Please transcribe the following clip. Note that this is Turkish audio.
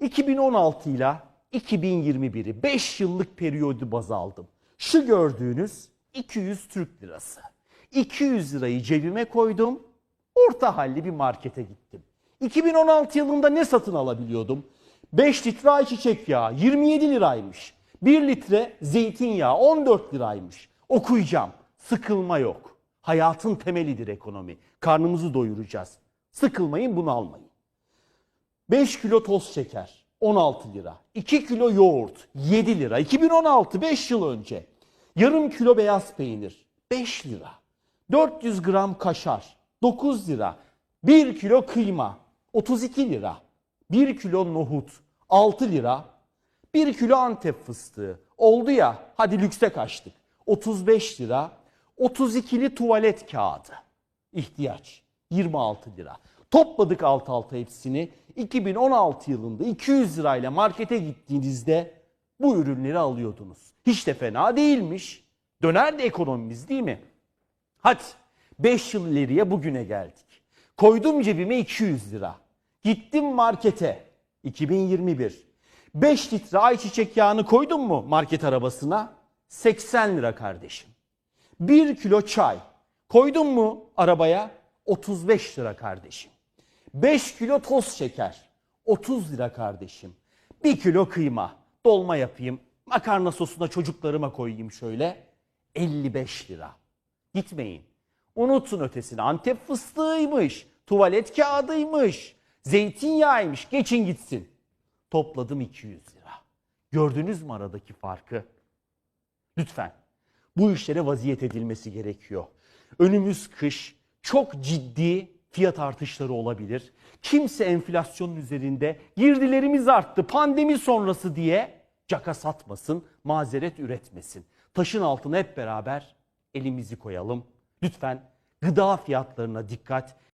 2016 ile 2021'i 5 yıllık periyodu baz aldım. Şu gördüğünüz 200 Türk lirası. 200 lirayı cebime koydum. Orta halli bir markete gittim. 2016 yılında ne satın alabiliyordum? 5 litre ayçiçek yağı 27 liraymış. 1 litre zeytinyağı 14 liraymış. Okuyacağım. Sıkılma yok. Hayatın temelidir ekonomi. Karnımızı doyuracağız. Sıkılmayın bunu almayın. 5 kilo toz şeker 16 lira. 2 kilo yoğurt 7 lira. 2016 5 yıl önce. Yarım kilo beyaz peynir 5 lira. 400 gram kaşar 9 lira. 1 kilo kıyma 32 lira. 1 kilo nohut 6 lira. 1 kilo antep fıstığı. Oldu ya hadi lükse kaçtık. 35 lira. 32'li tuvalet kağıdı. İhtiyaç 26 lira. Topladık alt alta hepsini. 2016 yılında 200 lirayla markete gittiğinizde bu ürünleri alıyordunuz. Hiç de fena değilmiş. Döner de ekonomimiz değil mi? Hadi 5 yıl ileriye bugüne geldik. Koydum cebime 200 lira. Gittim markete 2021. 5 litre ayçiçek yağını koydum mu market arabasına? 80 lira kardeşim. 1 kilo çay koydun mu arabaya? 35 lira kardeşim. 5 kilo toz şeker 30 lira kardeşim. 1 kilo kıyma dolma yapayım. Makarna sosuna çocuklarıma koyayım şöyle. 55 lira. Gitmeyin. Unutun ötesini. Antep fıstığıymış, tuvalet kağıdıymış, zeytinyağıymış. Geçin gitsin. Topladım 200 lira. Gördünüz mü aradaki farkı? Lütfen bu işlere vaziyet edilmesi gerekiyor. Önümüz kış çok ciddi fiyat artışları olabilir. Kimse enflasyonun üzerinde girdilerimiz arttı pandemi sonrası diye caka satmasın, mazeret üretmesin. Taşın altına hep beraber elimizi koyalım. Lütfen gıda fiyatlarına dikkat.